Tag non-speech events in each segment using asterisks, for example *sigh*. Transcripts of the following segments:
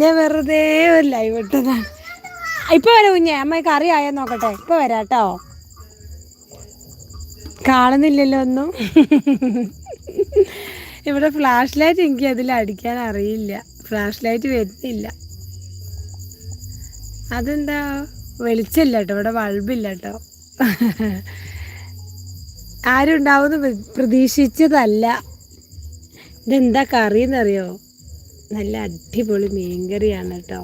ഞാൻ വെറുതെ ഒരു ലൈവ് ഇട്ടതാണ്. ഇപ്പൊ വരാം കുഞ്ഞെ അമ്മ കറി ആയോ നോക്കട്ടെ. ഇപ്പൊ വരാട്ടോ. കാണുന്നില്ലല്ലോ ഒന്നും. ഇവിടെ ഫ്ലാഷ് ലൈറ്റ് എനിക്ക് അതിൽ അടിക്കാൻ അറിയില്ല. ഫ്ലാഷ് ലൈറ്റ് വരുന്നില്ല. അതെന്താ? വെളിച്ചമില്ല കേട്ടോ ഇവിടെ ബൾബില്ല കേട്ടോ. ആരും ഉണ്ടാവുമെന്ന് പ്രതീക്ഷിച്ചതല്ല. ഇതെന്താ കറി എന്നറിയോ നല്ല അടിപൊളി മീൻകറിയാണ് കേട്ടോ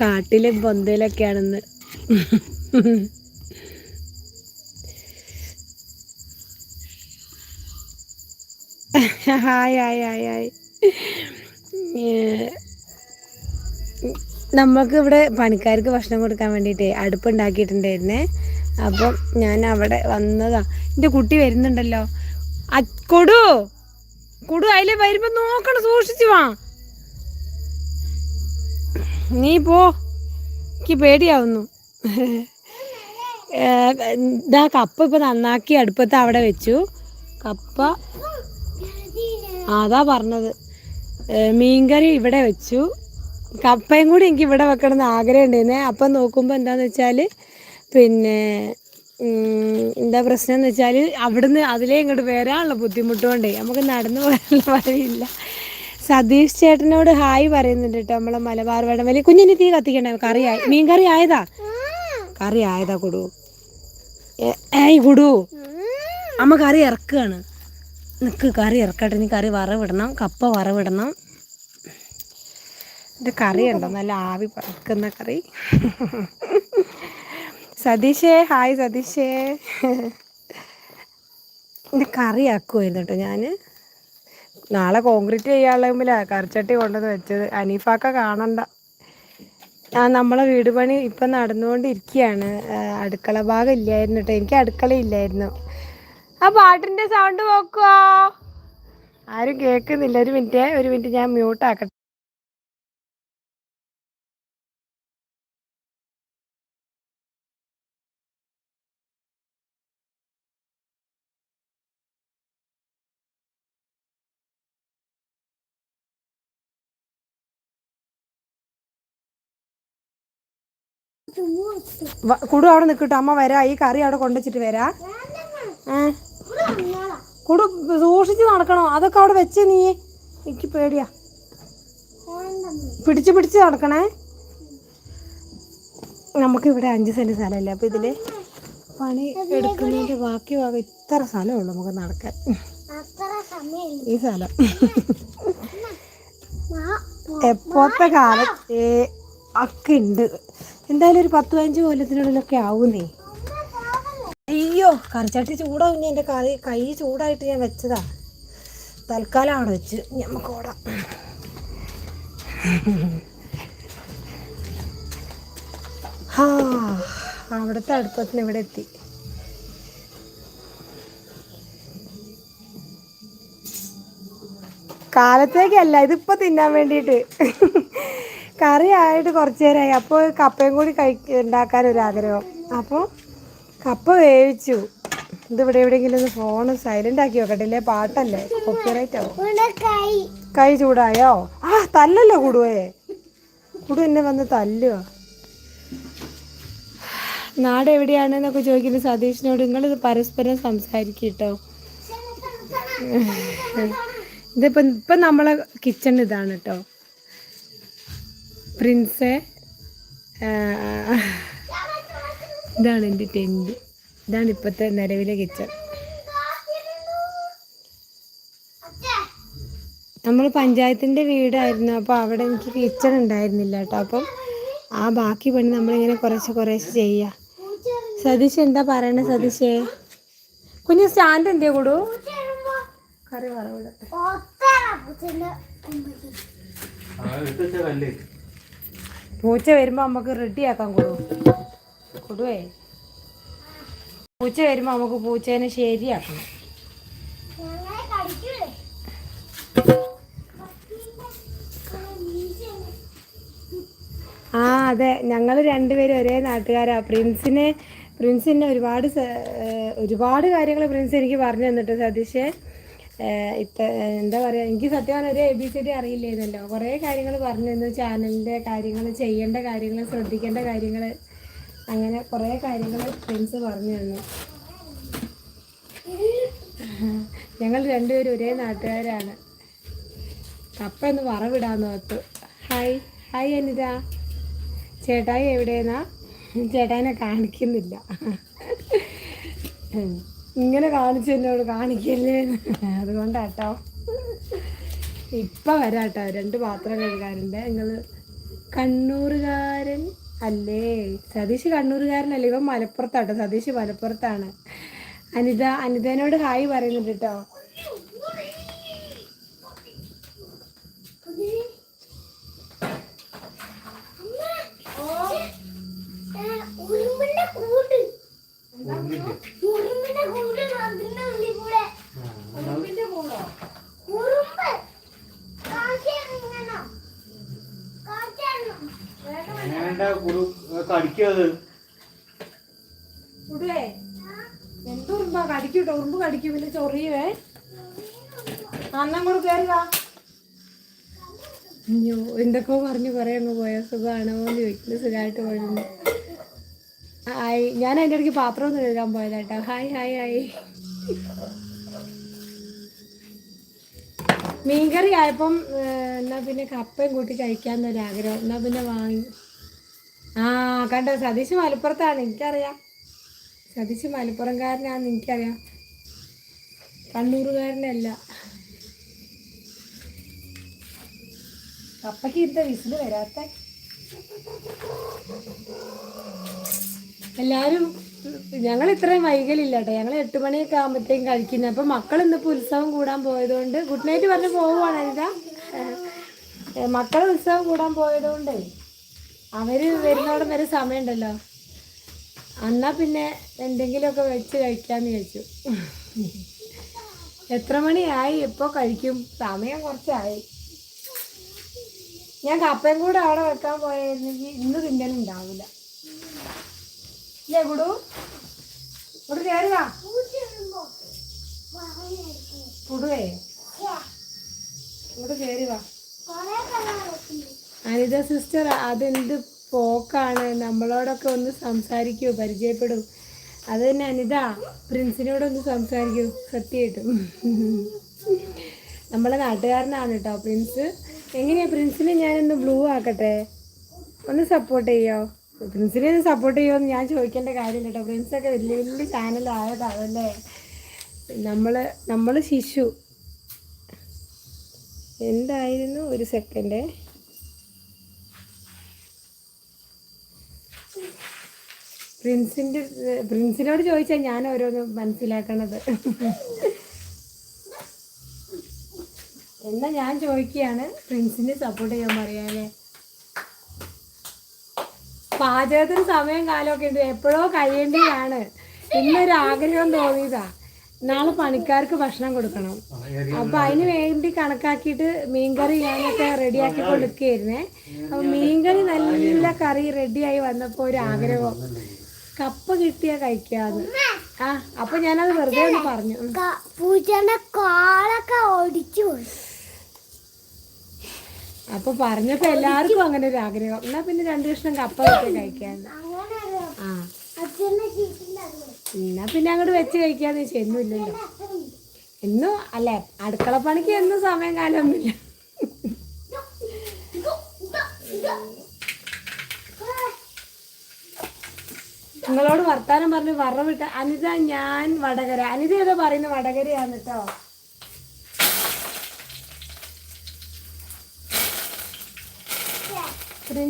കാട്ടിലെ പൊന്തയിലൊക്കെയാണെന്ന് ഹായ് ഹായ് ഹായ് ഹായ്. നമുക്ക് ഇവിടെ പണിക്കാർക്ക് ഭക്ഷണം കൊടുക്കാൻ വേണ്ടിയിട്ടേ അടുപ്പുണ്ടാക്കിയിട്ടുണ്ടായിരുന്നേ അപ്പം ഞാൻ അവിടെ വന്നതാ. എന്റെ കുട്ടി വരുന്നുണ്ടല്ലോ. കൊടു. കൊടു അതിലെ വരുമ്പോൾ നോക്കണം സൂക്ഷിച്ചു വാ. നീ പോ. എനിക്ക് പേടിയാവുന്നു. ഇതാ കപ്പ ഇപ്പൊ നന്നാക്കി അടുപ്പത്ത് അവിടെ വെച്ചു. കപ്പ. അതാ പറഞ്ഞത്. മീൻകറി ഇവിടെ വെച്ചു. കപ്പയും കൂടി എനിക്ക് ഇവിടെ വെക്കണമെന്ന് ആഗ്രഹം ഉണ്ടായിരുന്നേ. അപ്പം നോക്കുമ്പോൾ എന്താണെന്ന് വെച്ചാൽ പിന്നെ എന്താ പ്രശ്നം എന്ന് വെച്ചാൽ അവിടുന്ന് അതിലേ ഇങ്ങോട്ട് വരാനുള്ള ബുദ്ധിമുട്ടുകൊണ്ടേ നമുക്ക് നടന്നു പോകാനുള്ള വഴിയില്ല. സതീഷ് ചേട്ടനോട് ഹായ് പറയുന്നുണ്ട് കേട്ടോ നമ്മളെ മലബാർ വടംവലി കുഞ്ഞിന് തീ കത്തിക്കണ്ടേ കറി ആയി മീൻ കറി ആയതാ? കറി ആയതാ കുടു. ഏയ് കുടു. അമ്മ കറി ഇറക്കുകയാണ് നിക്ക് കറി ഇറക്കട്ടെ നീ കറി വറവിടണം കപ്പ വറവിടണം. ഇത് കറി ഉണ്ടോ നല്ല ആവി പറക്കുന്ന കറി. സതീഷേ ഹായ് സതീഷേ. ഇത് കറി ആക്കുമായിരുന്നു കേട്ടോ ഞാൻ നാളെ കോൺക്രീറ്റ് ചെയ്യാനുള്ള മുമ്പിലാ കറിച്ചട്ടി കൊണ്ടുവന്ന് വെച്ചത്. അനീഫാക്ക കാണണ്ട. ആ നമ്മളെ വീട് പണി ഇപ്പം നടന്നുകൊണ്ടിരിക്കുകയാണ്. അടുക്കള ഭാഗം ഇല്ലായിരുന്നു കേട്ടോ. എനിക്ക് അടുക്കള ഇല്ലായിരുന്നു. ആ പാട്ടിന്റെ സൗണ്ട് നോക്കുവോ? ആരും കേൾക്കുന്നില്ല. ഒരു മിനിറ്റ് ഒരു മിനിറ്റ് ഞാൻ മ്യൂട്ട് കുടു അവിടെ നിൽക്കട്ടെ. അമ്മ വരാ. ഈ കറി അവിടെ കൊണ്ടുവച്ചിട്ട് വരാ. കുടു സൂക്ഷിച്ച് നടക്കണോ? അതൊക്കെ അവിടെ വെച്ച് നീ. എനിക്ക് പേടിയാ. പിടിച്ച് പിടിച്ച് നടക്കണേ. നമുക്ക് ഇവിടെ അഞ്ച് സെന്റ് സ്ഥലമല്ലേ അപ്പൊ ഇതിൽ പണി എടുക്കുന്നതിന്റെ ബാക്കി ഭാഗം ഇത്ര സ്ഥലമേ ഉള്ളൂ നമുക്ക് നടക്കാൻ. ഈ സ്ഥലം. എപ്പോഴത്തെ കാലം ഏ ഒക്കെ ഉണ്ട് എന്തായാലും ഒരു പത്ത് പതിനഞ്ച് കൊല്ലത്തിനുള്ളിലൊക്കെ ആവുന്നേ. അയ്യോ കറിച്ചട്ടി ചൂടാവും ഞാൻ എന്റെ കറി. കൈ ചൂടായിട്ട് ഞാൻ വെച്ചതാ. തൽക്കാലം അവിടെ വെച്ച് നമുക്ക് ഓടാം. ഹാ അവിടുത്തെ അടുപ്പത്തിന് ഇവിടെ എത്തി. കാലത്തേക്കല്ല ഇതിപ്പോൾ തിന്നാൻ വേണ്ടിയിട്ട്. കറി ആയിട്ട് കുറച്ച് നേരമായി അപ്പോൾ കപ്പയും കൂടി കഴി ആഗ്രഹം. അപ്പോൾ കപ്പ വേവിച്ചു. ഇതിവിടെ എവിടെയെങ്കിലും ഒന്ന് ഫോൺ സൈലന്റ് ആക്കി വെക്കട്ടെ. ഇല്ലേ? പാട്ടല്ലേ? കോപ്പിറൈറ്റ് ആവും? കൈ ചൂടായോ? ആ തല്ലല്ലോ കൂടുവേ. കൂടു എന്നെ വന്ന് തല്ലുക നാട് എവിടെയാണെന്നൊക്കെ ചോദിക്കുന്ന സതീഷിനോട് നിങ്ങൾ പരസ്പരം സംസാരിക്കട്ടോ? കേട്ടോ *laughs* ഇതിപ്പം ഇപ്പം നമ്മളെ കിച്ചൺ ഇതാണ് കേട്ടോ പ്രിൻസെ ഇതാണ് എന്റെ ടെന്റ്. ഇതാണ് ഇപ്പോഴത്തെ നിലവിലെ കിച്ചൺ. നമ്മൾ പഞ്ചായത്തിന്റെ വീടായിരുന്നു അപ്പോൾ അവിടെ എനിക്ക് കിച്ചൺ ഉണ്ടായിരുന്നില്ല കേട്ടോ. അപ്പം ആ ബാക്കി പണി നമ്മളിങ്ങനെ കുറച്ച് കുറേശ്ശെ ചെയ്യുക സതീഷ് എന്താ പറയണേ സതീഷേ? കുഞ്ഞ് സ്റ്റാൻഡ് എന്തേ കൂടു. കറി വറവിടട്ടെ പൂച്ച വരുമ്പോൾ നമുക്ക് റെഡിയാക്കാൻ കൊടു. കൊടുവേ. പൂച്ച വരുമ്പോൾ നമുക്ക് പൂച്ചേനെ ശരിയാക്കണം. ആ അതെ. ഞങ്ങൾ രണ്ടുപേരും ഒരേ നാട്ടുകാരാ. പ്രിൻസിനെ പ്രിൻസിനെ ഒരുപാട് ഒരുപാട് കാര്യങ്ങൾ പ്രിൻസ് എനിക്ക് പറഞ്ഞു തന്നിട്ട് സതീഷ് ഇപ്പം എന്താ പറയുക എനിക്ക് സത്യം പറഞ്ഞാൽ ഒരു എ ബി സി ഡി അറിയില്ലായിരുന്നല്ലോ. കുറേ കാര്യങ്ങൾ പറഞ്ഞു തന്നു. ചാനലിന്റെ കാര്യങ്ങൾ ചെയ്യേണ്ട കാര്യങ്ങൾ ശ്രദ്ധിക്കേണ്ട കാര്യങ്ങൾ അങ്ങനെ കുറേ കാര്യങ്ങൾ ഫ്രണ്ട്സ് പറഞ്ഞു തന്നു. ഞങ്ങൾ രണ്ടുപേരും ഒരേ നാട്ടുകാരാണ്. കപ്പ ഒന്ന് വറവിടാന്ന് ഓർത്തു. Hi hi Anitha. ചേട്ടായി എവിടെയെന്നാ? ചേട്ടായിനെ കാണിക്കുന്നില്ല. ഇങ്ങനെ കാണിച്ച് എന്നോട് കാണിക്കല്ലേ? അതുകൊണ്ടാട്ടോ. ഇപ്പം വരാട്ടോ. രണ്ട് പാത്രം കഴുകാറുണ്ട് നിങ്ങൾ കണ്ണൂറുകാരൻ അല്ലേ? സതീഷ് കണ്ണൂറുകാരനല്ലേ ഇവൻ മലപ്പുറത്താട്ടോ. സതീഷ് മലപ്പുറത്താണ്. അനിത അനിതനോട് ഹായ് പറയുന്നുണ്ട് കേട്ടോ ഉറുമ്പിന്റെ കൂട് എങ്ങനെയുണ്ടാ കുരു കടിക്കത് ഉടേ എന്തുറുമ്പാ കടിക്കൂട്ടോ ഉറുമ്പ് കടിക്കും പിന്നെ ചൊറിയുവേ. അന്നം കൂടെ കയറി വാ. അയ്യോ എന്തൊക്കെയോ പറഞ്ഞു കുറേ അങ്ങ് പോയ സുഖമാണോ എന്ന് ചോദിക്കുന്നു സുഖമായിട്ട് പോയിരുന്നു ഹായ്. ഞാൻ അതിന്റെ ഇടയ്ക്ക് പാത്രം ഒന്ന് കഴുകാൻ പോയതാട്ടോ ഹായ് ഹായ് ഹായ്. മീൻകറി ആയപ്പം എന്നാ പിന്നെ കപ്പയും കൂട്ടി കഴിക്കാമെന്നൊരാഗ്രഹം എന്നാ പിന്നെ വാങ്ങി. ആ കണ്ടോ? സതീഷ് മലപ്പുറത്താണ്. എനിക്കറിയാം. സതീഷ് മലപ്പുറംകാരനാണെന്ന് എനിക്കറിയാം. കണ്ണൂറുകാരനല്ല കപ്പയ്ക്ക് ഇരുത്ത വിസിന് വരാത്ത. എല്ലാവരും ഞങ്ങൾ ഇത്രയും വൈകലില്ല ഞങ്ങൾ എട്ട് മണിയൊക്കെ ആകുമ്പോഴത്തേക്കും കഴിക്കുന്നത് അപ്പം മക്കൾ ഇന്നിപ്പോൾ ഉത്സവം കൂടാൻ പോയതുകൊണ്ട് ഗുഡ് നൈറ്റ് പറഞ്ഞ് പോവുകയാണ് ഇതാ മക്കൾ ഉത്സവം കൂടാൻ പോയതുകൊണ്ട് അവർ വരുന്നോടം വരെ സമയമുണ്ടല്ലോ. എന്നാ പിന്നെ എന്തെങ്കിലുമൊക്കെ വെച്ച് കഴിക്കാന്ന് ചോദിച്ചു എത്ര മണിയായി? എപ്പോ കഴിക്കും? സമയം കുറച്ചായി. ഞാൻ കപ്പയും കൂടെ അവിടെ വെക്കാൻ പോയായിരുന്നെങ്കിൽ ഇന്ന് തിന്നലുണ്ടാവില്ല ഇല്ലേ ഗുഡു? ഗുഡു കയറി വാ. കൂട്ടിടുമ്പോ വാങ്ങായിരിക്കും കുടുവേ ഇങ്ങോട്ട് കയറി വാ. കൊറേ കളറുണ്ട് അനിത സിസ്റ്റർ അതെന്ത് പോക്കാണ്? നമ്മളോടൊക്കെ ഒന്ന് സംസാരിക്കൂ പരിചയപ്പെടൂ. അത് തന്നെ അനിത പ്രിൻസിനോടൊന്ന് സംസാരിക്കൂ സത്യമായിട്ടും. നമ്മളെ നാട്ടുകാരനാണ് കേട്ടോ പ്രിൻസ്. എങ്ങനെയാ പ്രിൻസിനെ ഞാനൊന്ന് ബ്ലൂ ആക്കട്ടെ? ഒന്ന് സപ്പോർട്ട് ചെയ്യോ? പ്രിൻസിനെ സപ്പോർട്ട് ചെയ്യുമോ എന്ന് ഞാൻ ചോദിക്കേണ്ട കാര്യമില്ല കേട്ടോ. പ്രിൻസൊക്കെ വലിയ വലിയ ചാനലായതാണല്ലേ നമ്മൾ നമ്മൾ ശിശു. എന്തായിരുന്നു ഒരു സെക്കൻഡ് പ്രിൻസിന്റെ പ്രിൻസിനോട് ചോദിച്ചാൽ ഞാൻ ഓരോന്ന് മനസ്സിലാക്കണത്. എന്നാൽ ഞാൻ ചോദിക്കുകയാണ് പ്രിൻസിനെ സപ്പോർട്ട് ചെയ്യാൻ പറയാല്ലേ പാചകത്തിന് സമയം കാലമൊക്കെ ഉണ്ട്. എപ്പോഴോ കഴിയേണ്ടതാണ്. ഇന്നൊരു ആഗ്രഹം തോന്നിയതാ. നാളെ പണിക്കാർക്ക് ഭക്ഷണം കൊടുക്കണം. അപ്പൊ അതിന് വേണ്ടി കണക്കാക്കിയിട്ട് മീൻകറി ഞാനൊക്കെ റെഡിയാക്കി കൊടുക്കുകയായിരുന്നേ. അപ്പൊ മീൻകറി നല്ല കറി റെഡിയായി വന്നപ്പോ ഒരു ആഗ്രഹം. കപ്പ കിട്ടിയാ കഴിക്കാന്ന്. ആ അപ്പൊ ഞാനത് വെറുതെ ഒന്ന് പറഞ്ഞു. ഉം. ക- ഓടിച്ചു അപ്പൊ പറഞ്ഞപ്പോ എല്ലാവർക്കും അങ്ങനെ ഒരു ആഗ്രഹം എന്നാ പിന്നെ രണ്ടു കഷ്ണം കപ്പ വെച്ച് കഴിക്കാൻ ആ. എന്നാ പിന്നെ അങ്ങോട്ട് വെച്ച് കഴിക്കാന്ന് വെച്ചാൽ എന്നും ഇല്ലല്ലോ അത്രയും. എന്നും അല്ലെ അടുക്കള പണിക്ക് എന്നും സമയം കാലമൊന്നുമില്ല. നിങ്ങളോട് വർത്താനം പറഞ്ഞ് വറവിട്ട അനിത ഞാൻ വടകര അനിത ഏതോ പറയുന്ന വടകരയാണ് കേട്ടോ പ്രിൻസേ അതില്ലേ പ്രിൻസിനോട് അനിത പറഞ്ഞു വടകരയാണ് കയറ്റി കൊടുക്കും ഒരു ചെറുതിന് പൂജയ്ക്ക് ഒരു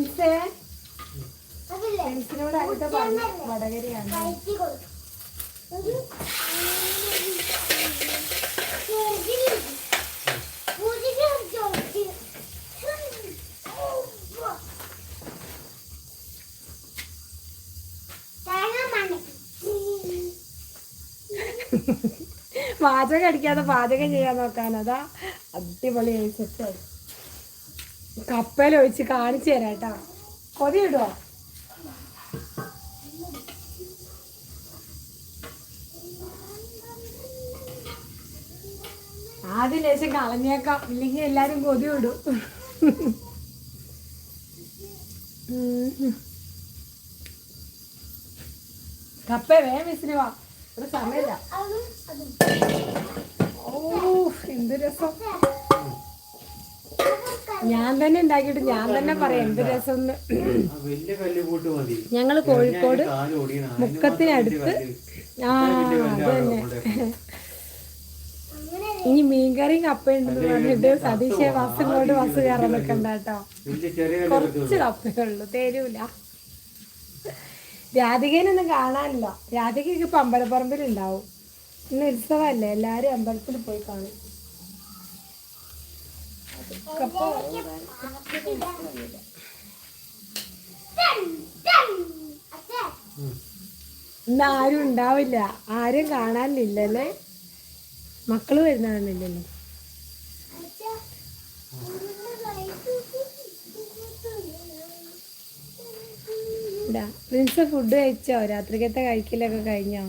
പ്രിൻസിനോട് അടുത്ത വടകരയാണ്. പാചകം അടിക്കാതെ പാചകം ചെയ്യാൻ നോക്കാൻ അതാ അടിപൊളിയായി സെറ്റായി കപ്പയിൽ ഒഴിച്ച് കാണിച്ചു തരാം കേട്ടോ കൊതി ഇടുവോ ആദ്യം ലേശം കളഞ്ഞേക്കാം. ഇല്ലെങ്കിൽ എല്ലാരും കൊതി വിടും. കപ്പ വേഗം മിസ്സിന് വാ. ഒരു സമയമില്ല. ഓ എന്ത് രസം. ഞാൻ തന്നെ ഉണ്ടാക്കിയിട്ട് ഞാൻ തന്നെ പറയാം. എന്ത് രസം ഞങ്ങൾ കോഴിക്കോട് മുക്കത്തിനടുത്ത് ആ അത് തന്നെ. ഇനി മീൻകറിയും കപ്പയുണ്ടെന്ന് പറഞ്ഞിട്ട് സതീശെ ബസ് ഇങ്ങോട്ട് ബസ് കയറാൻ നിൽക്കണ്ട കേട്ടോ. കുറച്ച് കപ്പയുള്ളൂ തരൂല. രാധികേനൊന്നും കാണാനില്ല. രാധികയ്ക്ക് ഇപ്പൊ അമ്പലപ്പറമ്പിൽ ഉണ്ടാവും ഇന്ന് ഉത്സവമല്ലേ എല്ലാരും അമ്പലത്തിൽ പോയി കാണും. ആരും ഉണ്ടാവില്ല. ആരും കാണാനില്ലല്ലേ? മക്കൾ ഇതാ പ്രിൻസ് ഫുഡ് കഴിച്ചോ? രാത്രിക്കത്തെ കഴിക്കലൊക്കെ കഴിഞ്ഞോ?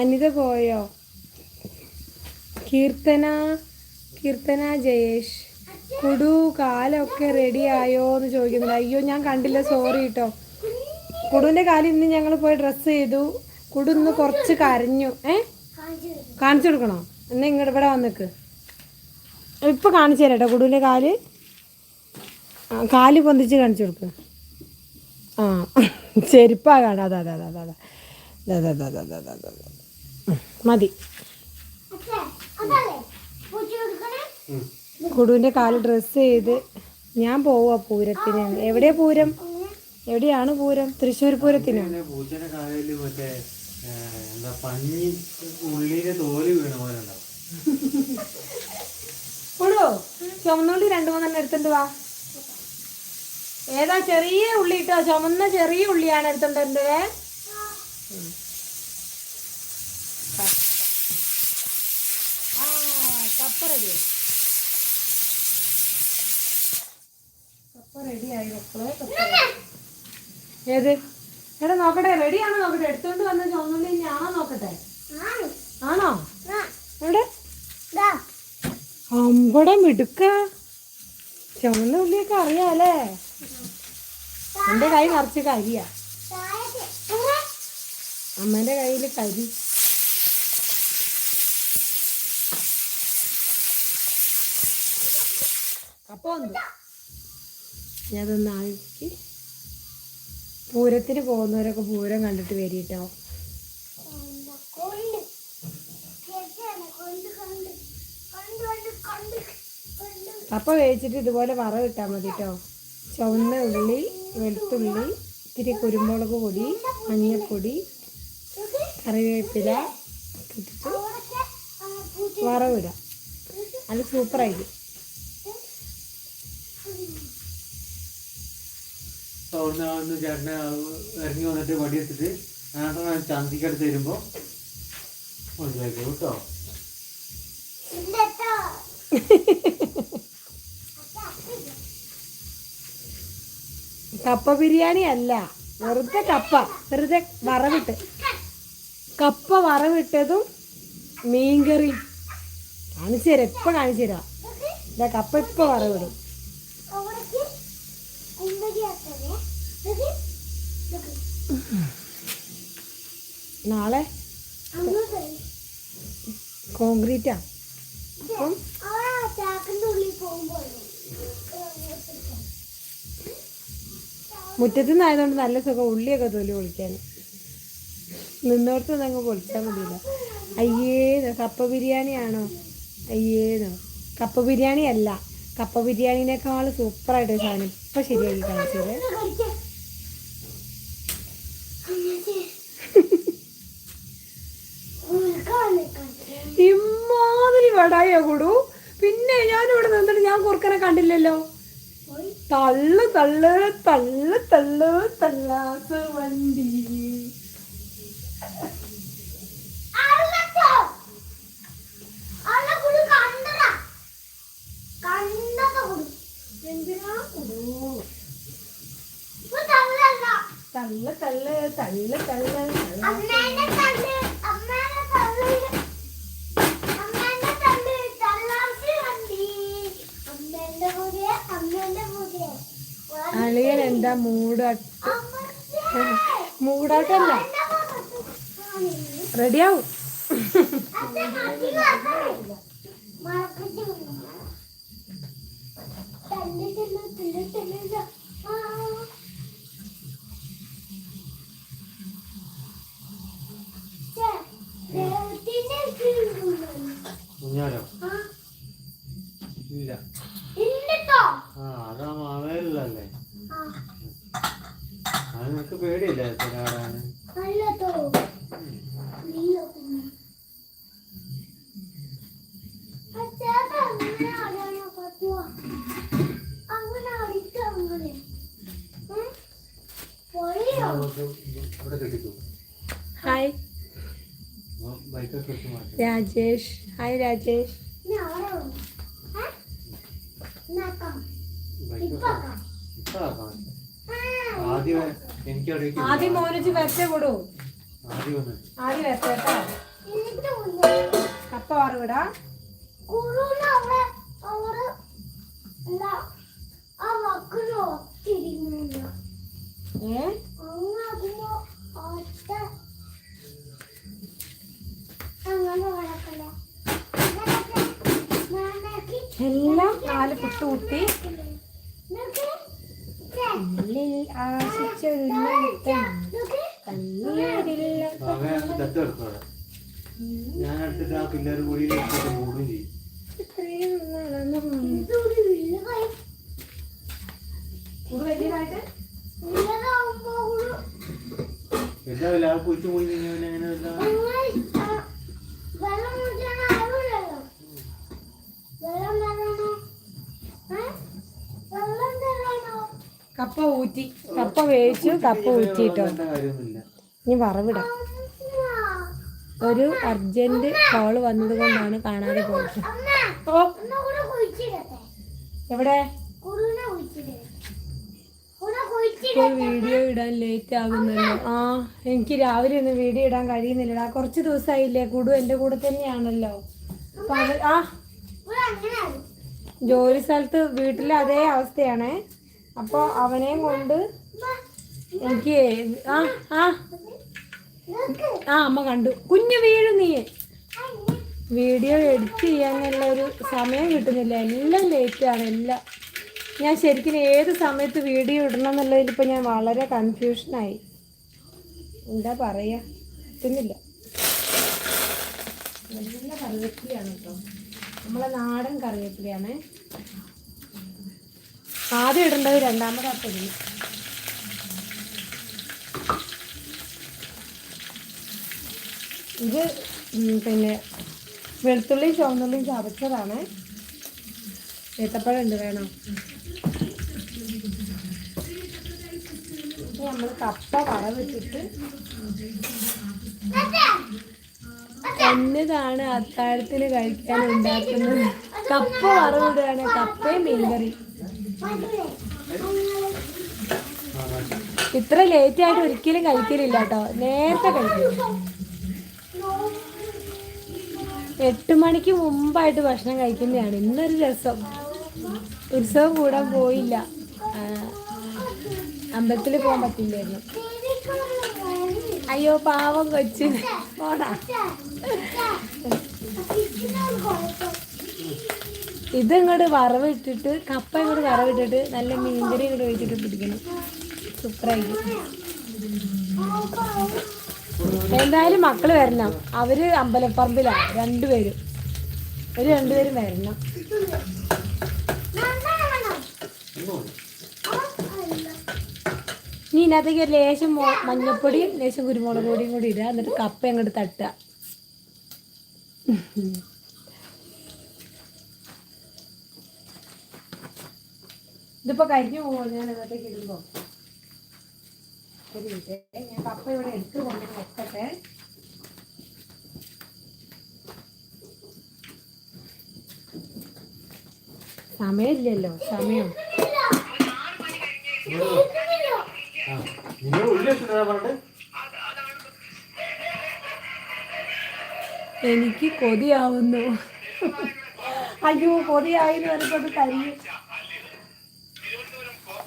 അനിത പോയോ? കീർത്തന? കീർത്തന ജയേഷ്. കുടു കാലൊക്കെ റെഡി ആയോ എന്ന് ചോദിക്കുന്നുണ്ട്. അയ്യോ ഞാൻ കണ്ടില്ല സോറി കേട്ടോ കുടുവിന്റെ കാലിൽ ഇന്ന് ഞങ്ങൾ പോയി ഡ്രസ്സ് ചെയ്തു. കുടു ഇന്ന് കുറച്ച് കരഞ്ഞു. ഏ? കാണിച്ചു കൊടുക്കണോ? എന്നാ ഇങ്ങോട്ട് ഇവിടെ വന്നിക്ക് ഇപ്പൊ കാണിച്ചു തരാം കേട്ടോ കുടുവിന്റെ കാൽ. കാൽ പൊന്തിച്ച് കാണിച്ചു കൊടുക്ക്. ആ ചെരുപ്പാ കാണാം അതെ അതെ അതെ അതെ. അതെ അതെ അതെ അതെ അതെ മതി. ഉം. കാൽ ഡ്രസ്സ് ചെയ്ത് ഞാൻ പോവാ പൂരത്തിന്. എവിടെ പൂരം? എവിടെയാണ് പൂരം? തൃശ്ശൂർ പൂരത്തിന്? പിന്നെ പൂച്ചയുടെ കാലിൽ മറ്റേ ഏ, എന്താ പഞ്ഞി ഉള്ളിലെ തോൽ വീണ പോലെ ഉണ്ടാവും. കുടു ചുമന്നുള്ളി രണ്ടു മൂന്നെണ്ണം എടുത്തിട്ട് വാ. ഏതാ ചെറിയ ഉള്ളി ഇട്ടോ? ചുമന്ന ചെറിയ ഉള്ളിയാണ് എടുത്തോണ്ട് വരേണ്ടത് ആ കപ്പ റെഡി റെഡിയായി മക്കളെ. ഏത്? എടാ നോക്കട്ടെ റെഡിയാണോ നോക്കട്ടെ? എടുത്തോണ്ട് വന്നത് ഒന്നുമില്ല ഇനി ആണോ നോക്കട്ടെ? ആണോ? എവിടെ? അമ്പട മിടുക്ക. ചുമന്ന ഉള്ളിയൊക്കെ അറിയാല്ലേ? എന്റെ കൈ നിറച്ച് കരിയാ. അമ്മന്റെ കയ്യിൽ കരി. അപ്പോൾ ഞാനതൊന്ന് ആക്കി പൂരത്തിന് പോകുന്നവരൊക്കെ പൂരം കണ്ടിട്ട് വരിട്ടോ? അപ്പൊ. വേവിച്ചിട്ട് ഇതുപോലെ വറവ് ഇട്ടാൽ മതി കേട്ടോ ചുവന്ന ഉള്ളി വെളുത്തുള്ളി ഇത്തിരി കുരുമുളക് പൊടി മഞ്ഞൾപ്പൊടി കറിവേപ്പില ഇട്ടിട്ട് വറവിടാം അത് സൂപ്പറായിരിക്കും അവിടുന്ന് അവിടുന്ന് ചേട്ടനെ ഇറങ്ങി വന്നിട്ട് വടിയെടുത്തിട്ട് ഞാൻ ചന്തിക്കടുത്ത് തരുമ്പോ മനസ്സിലാക്കി കേട്ടോ. കപ്പ ബിരിയാണി അല്ല. വെറുതെ കപ്പ. വെറുതെ വറവിട്ട്. കപ്പ വറവിട്ടതും മീൻകറി. കാണിച്ചു തരാം. എപ്പോ കാണിച്ചു തരാം. കപ്പ ഇപ്പൊ വറവിടും അവിടേക്ക് കുമ്പരിയാക്കണേ. ഇത് ഇത് നാളെ കോൺക്രീറ്റാ? മുറ്റത്തു നിന്നായതുകൊണ്ട് നല്ല സുഖം. ഉള്ളിയൊക്കെ തൊലി പൊളിക്കാൻ. നിന്നോടത്ത് അങ്ങ് പൊളിച്ചാൽ മതിയില്ല. അയ്യേന്നോ കപ്പ ബിരിയാണിയാണോ? അയ്യേന്നോ കപ്പ ബിരിയാണി അല്ല കപ്പ ബിരിയാണിനേക്കാൾ സൂപ്പറായിട്ട് സാധനം ഇപ്പം ശരിയാക്കി കാണിച്ചത്. വടായോ കൊടു. പിന്നെ ഞാനിവിടെ നിന്നിട്ട് ഞാൻ കുറുക്കനെ കണ്ടില്ലല്ലോ. തള്ളു തള്ളു തള്ളു തള്ളു തള്ളാത്ത വണ്ടി. തള്ളു തള്ളു തള്ളു തള്ളു തള്ളു. അളിയൻ എന്താ മൂടാട്ട്? മൂടാട്ടല്ല. റെഡിയാവും. കുഞ്ഞാലോ ഇല്ല ആ അതാ മാവേലല്ലേ അത് നിനക്ക് പേടിയില്ലേ ചാടാന് അങ്ങനെ അടിക്കാം അങ്ങനെ ഉം? ആ, പൊളിയോ നമുക്ക് ഇവിടെ കെട്ടിക്കോ ഹായ് ബൈക്കൊക്കെ എടുത്ത് മാറ്റി രാജേഷ് ഹായ് രാജേഷ് ഞാൻ അവിടെ വന്നു. ഏ? എന്നാക്കാം. ബൈക്കൊക്കെ ഇപ്പാക്കാം. ഇപ്പൊ ആക്കാം. ആ, ആദ്യം എനിക്ക് അവിടേക്ക് ആദ്യം മോനിച്ച് വരച്ച കൊടു ആദ്യം വരച്ച കേട്ടോ. ഇതിന്റെ മുന്നേ. കപ്പ വറവിടാ ഏ? എല്ലാം നാല് പുട്ട് കുത്തി ഉള്ളിൽ ആശിച്ചൊരു കൂടി അങ്ങനെ വെള്ളം കുടിക്കാൻ ആരുമില്ലല്ലോ വെള്ളം തരണോ ഏ? വെള്ളം തരണോ കപ്പ ഊറ്റി. കപ്പ വേവിച്ചു കപ്പ ഊറ്റിയിട്ടോ. ഇനി വറവിടാം. ഒരു അർജന്റ് കോൾ വന്നത് കൊണ്ടാണ് കാണാതെ പോയത്. ഓ. എവിടെ? വീഡിയോ ഇടാൻ ലേറ്റ് ആകുന്നല്ലോ. ആ എനിക്ക് രാവിലെ ഒന്നും വീഡിയോ ഇടാൻ കഴിയുന്നില്ലടാ. കുറച്ച് ദിവസമായില്ലേ. കുടു എന്റെ കൂടെ തന്നെയാണല്ലോ. ആ. ജോലി സ്ഥലത്ത് വീട്ടിലെ അതേ അവസ്ഥയാണ്. അപ്പോൾ അവനെയും കൊണ്ട് എനിക്ക് ആ ആ. ആ അമ്മ കണ്ടു. കുഞ്ഞു വീഴു നീ. വീഡിയോ എഡിറ്റ് ചെയ്യാനുള്ള ഒരു സമയം കിട്ടുന്നില്ല. എല്ലാം ലേറ്റാണ് എല്ലാം. ഞാൻ ശരിക്കും ഏത് സമയത്ത് വീഡിയോ ഇടണം എന്നുള്ളതിൽ ഇപ്പോൾ ഞാൻ വളരെ കൺഫ്യൂഷനായി എന്താ പറയുക കിട്ടുന്നില്ല നല്ല കറിവേപ്പിലയാണ് കേട്ടോ നമ്മളെ നാടൻ കറിവേപ്പിലയാണ്. ആദ്യം ഇടേണ്ടത് രണ്ടാമത് അപ്പം ഇടുന്നു ഇത് പിന്നെ വെളുത്തുള്ളിയും ചുവന്നുള്ളിയും ചതച്ചതാണ്. ഏത്തപ്പഴം ഉണ്ട് വേണം നമ്മൾ കപ്പ വറവിട്ടിട്ട് എന്നതാണ് അത്താഴത്തിന് കഴിക്കാൻ ഉണ്ടാക്കുന്നത്. കപ്പ വറവിടുകയാണ്. കപ്പയും മീൻകറി. ഇത്ര ലേറ്റ് ആയിട്ട് ഒരിക്കലും കഴിക്കലില്ല കേട്ടോ. നേരത്തെ കഴിക്കും. എട്ട് മണിക്ക് മുമ്പായിട്ട് ഭക്ഷണം കഴിക്കുന്നതാണ്. ഇന്നൊരു രസം. ഉത്സവം കൂടാൻ പോയില്ല. അമ്പലത്തിൽ പോകാൻ പറ്റില്ലായിരുന്നു. അയ്യോ പാവം കൊച്ചു. പോടാ. ഇത് ഇങ്ങോട്ട് വറവിട്ടിട്ട് കപ്പ ഇങ്ങോട്ട് വറവിട്ടിട്ട് നല്ല മീൻകറി ഇങ്ങോട്ട് വെച്ചിട്ട് പിടിക്കണം. സൂപ്പറായിരിക്കും. എന്തായാലും മക്കൾ വരണം. അവർ അമ്പലപ്പറമ്പിലാണ് രണ്ടുപേരും. ഒരു രണ്ടുപേരും വരണം. ഇനി ഇതിനകത്തേക്ക് ലേശം മഞ്ഞപ്പൊടിയും ലേശം കുരുമുളക് പൊടിയും കൂടി ഇടുക. എന്നിട്ട് കപ്പ അങ്ങോട്ട് തട്ടുക. ഇതിപ്പോ കരിഞ്ഞു പോകുമോ ഞാൻ ഇതിനകത്തേക്ക് ഇടുമ്പോ. ഒരു ഞാൻ കപ്പ ഇവിടെ എടുത്തു കൊണ്ട് വെക്കട്ടെ. സമയമില്ലല്ലോ സമയം. ഉള്ളിൽ എനിക്ക് കൊതിയാവുന്നു. അയ്യോ കൊതിയായി എന്ന് പറഞ്ഞപ്പോൾ കരിയും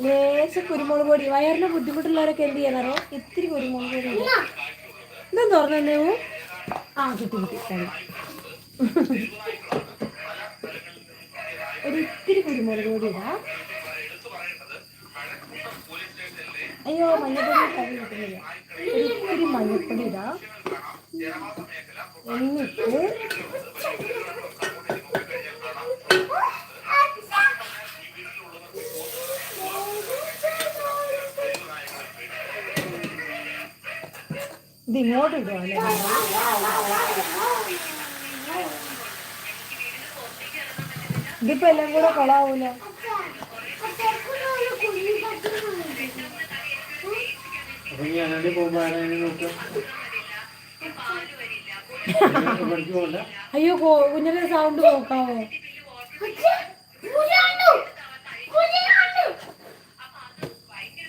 ലേശ കുരുമുളക് പൊടി. വയറിന് ബുദ്ധിമുട്ടുള്ളവരൊക്കെ എന്ത് ചെയ്യാനറിയോ ഇത്തിരി കുരുമുളക് പൊടി. ഇതും തുറന്നു ആ കിട്ടി കിട്ടി. ഒരു ഇത്തിരി കുരുമുളക് പൊടി ഇടാ. അയ്യോ മഞ്ഞപ്പൊടി കറി കിട്ടുന്നില്ല ഒരു ഇത്തിരി മഞ്ഞപ്പൊടി ഇടാം. എന്നിട്ട് ഇത് ഇങ്ങോട്ട് ഇടുവാണ്. ഇതിപ്പോ എല്ലാം കൂടെ കൊളാവൂല പോകുമ്പോ പഠിച്ചു പോകണ്ട അയ്യോ കുഞ്ഞിന്റെ സൗണ്ട് നോക്കാവോ?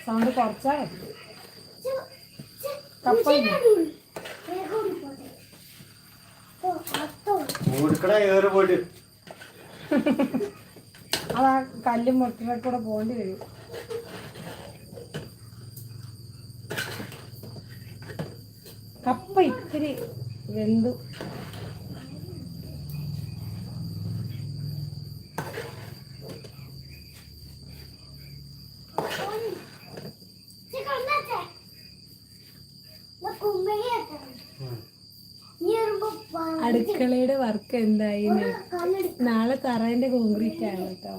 സൗണ്ട് കുറച്ചാ മതി. അതാ കല്ലും മുട്ടിനെ കൂടെ പോണ്ടി വരും. കപ്പ ഇത്തിരി വെന്തു. അടുക്കളയുടെ വർക്ക് എന്തായി? നാളെ തറേന്റെ കോൺക്രീറ്റ് ആണ് കേട്ടോ.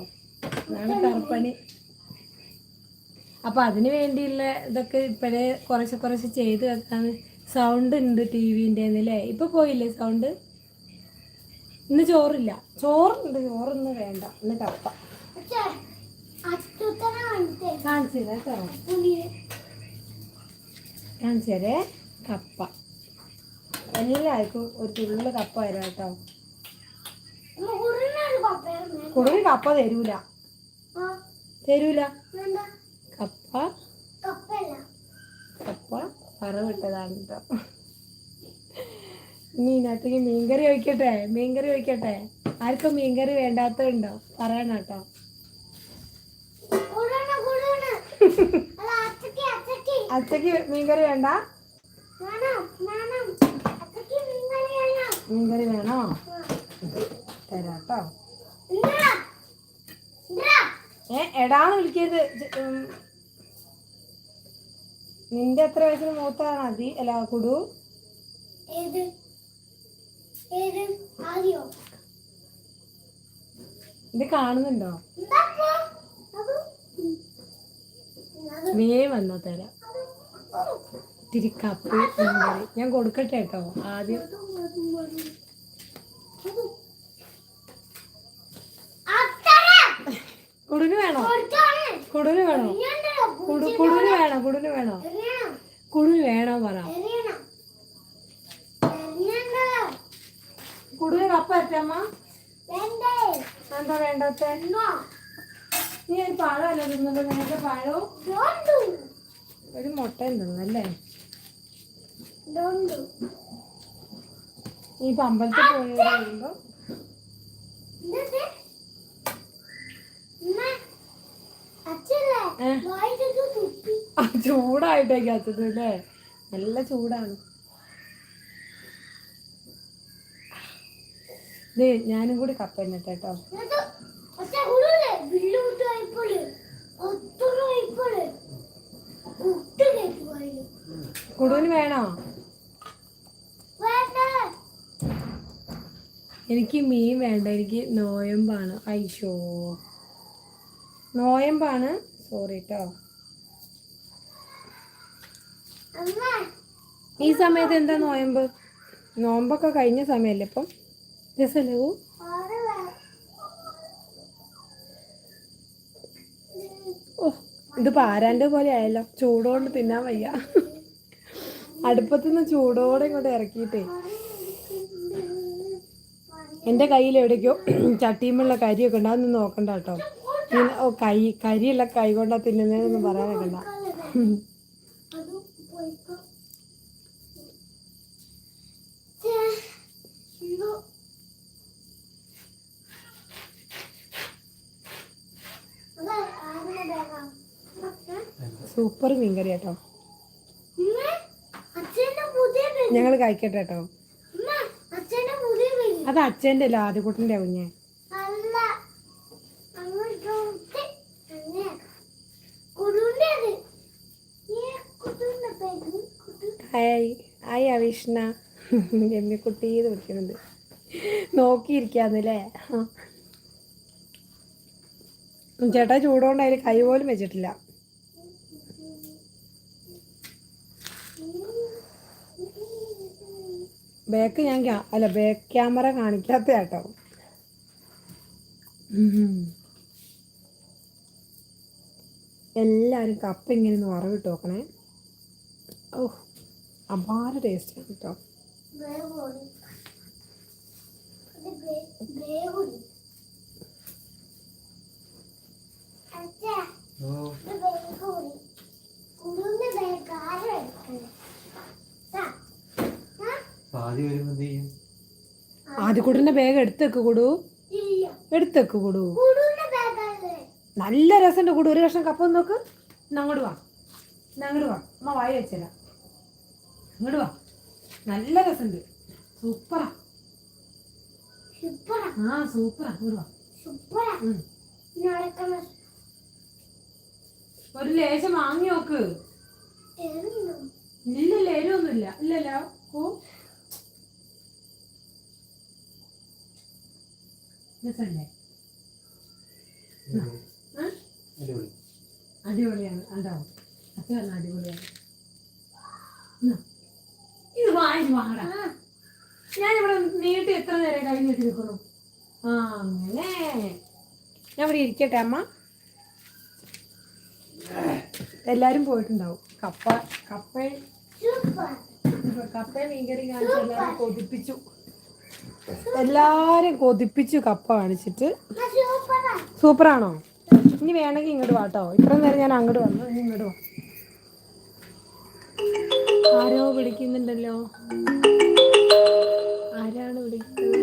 നാളെ തറപ്പണി. അപ്പൊ അതിനു വേണ്ടിയുള്ള ഇതൊക്കെ ഇപ്പോഴേ കുറച്ച് കുറച്ച് ചെയ്ത് വെക്കാൻ സൗണ്ട് ഉണ്ട് ടി വിന്റെ അല്ലേ ഇപ്പൊ പോയില്ലേ സൗണ്ട്? ഇന്ന് ചോറില്ല. ചോറുണ്ട് ചോറൊന്നും വേണ്ട. ഇന്ന് കപ്പ. കാണിച്ചു. തരാം. കേട്ടോ കാണിച്ചു തരേ കപ്പ. എല്ലാവർക്കും ഒരു തുള്ള കപ്പ തരാം കേട്ടോ. കുറവ് കപ്പ തരൂല. തരൂല. കപ്പ. കപ്പ. വറവിട്ടതാണ് കേട്ടോ ഇനി ഇതിനകത്തേക്ക് മീൻകറി ഒഴിക്കട്ടെ മീൻകറി ഒഴിക്കട്ടെ. ആർക്കും മീൻകറി വേണ്ടാത്തതുണ്ടോ? പറയണം കേട്ടോ. അച്ചക്ക് മീൻകറി വേണ്ട? മീൻകറി വേണോ. തരാട്ടോ ഏ എടാന്ന് വിളിക്കരുത്. നിന്റെ എത്ര വയസ്സിന് മൂത്താണ് അതി അല്ല കുടു? ഇത് കാണുന്നുണ്ടോ? വേ വന്നാ തരാം. ഇത്തിരി കപ്പ് ഞാൻ കൊടുക്കട്ടെ കേട്ടോ ആദ്യം അതും അതും അതും. അതും. അത്തറ കുടുന് വേണോ. കുടുന് വേണോ കുടുന് വേണോ കുടുന് വേണോ കുടുന് വേണോ പറ. കുടുന് കപ്പ എത്തമ്മ? എന്താ വേണ്ടാത്ത നീ ഒരു പഴമല്ല തിന്നത് നിനക്ക് പഴവും. ഒരു മുട്ടയും തിന്നല്ലേ. ഈ ഇപ്പൊ അമ്പലത്തിൽ പോയി കഴിയുമ്പോ എന്നിട്ട് ഉമ്മ, അച്ഛല്ലേ ഏ? വായിട്ടൊക്കെ തുപ്പി ആ ചൂടായിട്ടേക്ക് അച്ഛത് അല്ലേ? നല്ല ചൂടാണ്. ദേ ഞാനും കൂടി കപ്പ എന്നിട്ട് കേട്ടോ കുടുവിന് വേണോ? എനിക്ക് മീൻ വേണ്ട. എനിക്ക് നോയമ്പാണ്. ഐഷോ നോയമ്പാണ്. സോറി കേട്ടോ ഈ സമയത്ത് എന്താ നോയമ്പ്? നോമ്പൊക്കെ കഴിഞ്ഞ സമയല്ലേ ഇപ്പം? രസമല്ലേ ഊ? ഓ ഇത് പാരാന്റെ പോലെ ആയല്ലോ. ചൂടോണ്ട് തിന്നാൻ വയ്യ. അടുപ്പത്തുനിന്ന് ചൂടോടെ ഇങ്ങോട്ട് ഇറക്കിയിട്ടേ. എന്റെ കയ്യിൽ എവിടേക്കോ ചട്ടിയുമുള്ള കരിയൊക്കെ ഉണ്ട്. അതൊന്നും നോക്കണ്ട കേട്ടോ. പിന്നെ ഓ കൈ കരിയല്ല കൈ കൊണ്ടാ തിന്നുന്നതെന്ന് പറയാൻ സൂപ്പർ മീൻകറി കേട്ടോ ഞങ്ങൾ കഴിക്കട്ടെ കേട്ടോ അത് അച്ഛന്റെ അല്ല ആദ്യ ആദ്യക്കുട്ടന്റെ കുഞ്ഞേ ഹായ് ഹായ് അവിഷ്ണ. എമ്മിക്കുട്ടി എന്ന് വിളിക്കുന്നുണ്ട് നോക്കിയിരിക്കാന്നല്ലേ? ചേട്ടാ ചൂടുകൊണ്ട് അതിൽ കൈ പോലും വെച്ചിട്ടില്ല. ബാക്ക് ഞാൻ അല്ല ബാക്ക് ക്യാമറ കാണിക്കാത്ത കേട്ടോ എല്ലാവരും കപ്പ ഇങ്ങനെ ഒന്ന് വറവിട്ട് നോക്കണേ. ഓ അപാര ടേസ്റ്റാണ് കേട്ടോ ആദ്യ കൂടുന്ന ബേഗ് കൂടി എടുത്തേക്ക് കൊടു. ഇല്ല. എടുത്തേക്ക് കൊടു നല്ല രസമുണ്ട് കൂടെ. ഒരു കഷ്ണം കപ്പ നോക്ക്. അങ്ങോട്ട് വാ. അങ്ങോട്ട് വാ. അമ്മ വായി വെച്ചല്ല അങ്ങോട്ട് വാ. നല്ല രസമുണ്ട്. സൂപ്പറാ. സൂപ്പറാ. ആ സൂപ്പറാ. അങ്ങോട്ട് വാ. സൂപ്പറാ. ഉം. നടക്കണ ഒരു ലേശം വാങ്ങി നോക്ക്. ഇല്ല ഇല്ലല്ല എരിവൊന്നുമില്ല. ഇല്ലല്ലോ. ഓ? അടിപൊളി അടിപൊളിയാണ്. ഉണ്ടാവും പറഞ്ഞ അടിപൊളിയാണ്. ഇത്. വാങ്ങി വാങ്ങടാ. ഞാനിവിടെ നീട്ടി എത്ര നേരം കഴിഞ്ഞിട്ട് നിൽക്കുന്നു ആ അങ്ങനെ. ഞാൻ ഇവിടെ ഇരിക്കട്ടെ അമ്മ. എല്ലാരും പോയിട്ടുണ്ടാവും. കപ്പ കപ്പ സൂപ്പർ. കപ്പ മീൻകറി കാണിച്ച് എല്ലാരും കൊതിപ്പിച്ചു. എല്ലാരും കൊതിപ്പിച്ചു കപ്പ കാണിച്ചിട്ട്. സൂപ്പറാണോ? ഇനി വേണമെങ്കിൽ ഇങ്ങോട്ട് വാട്ടോ ഇത്ര നേരം ഞാൻ അങ്ങോട്ട് വന്നു. ഇനി ഇങ്ങോട്ട് വാ. ആരോ വിളിക്കുന്നുണ്ടല്ലോ. ആരാണ് വിളിക്കുന്നത്?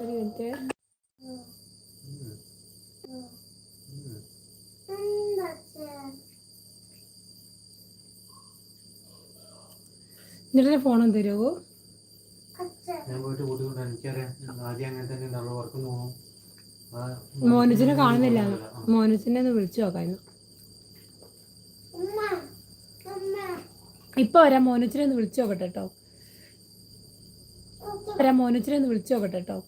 ഒരു എന്നിട്ട് ഫോണും തരുമോ ഞാൻ പോയിട്ട് കൂട്ടിക്കൊണ്ട് എനിക്കറിയാം. ആദ്യം അങ്ങനെ തന്നെ ഉണ്ടാവുള്ളൂ. വർക്ക് പോകും മോനുജിനെ കാണുന്നില്ല. മോനുജിനെ ഒന്ന് വിളിച്ചു നോക്കായിരുന്നു. ഇപ്പൊ വരാം. മോനുജിനെ ഒന്ന് വിളിച്ചു നോക്കട്ടെ കേട്ടോ. വരാം. മോനുജിനെ ഒന്ന് വിളിച്ചു നോക്കട്ടെ കേട്ടോ.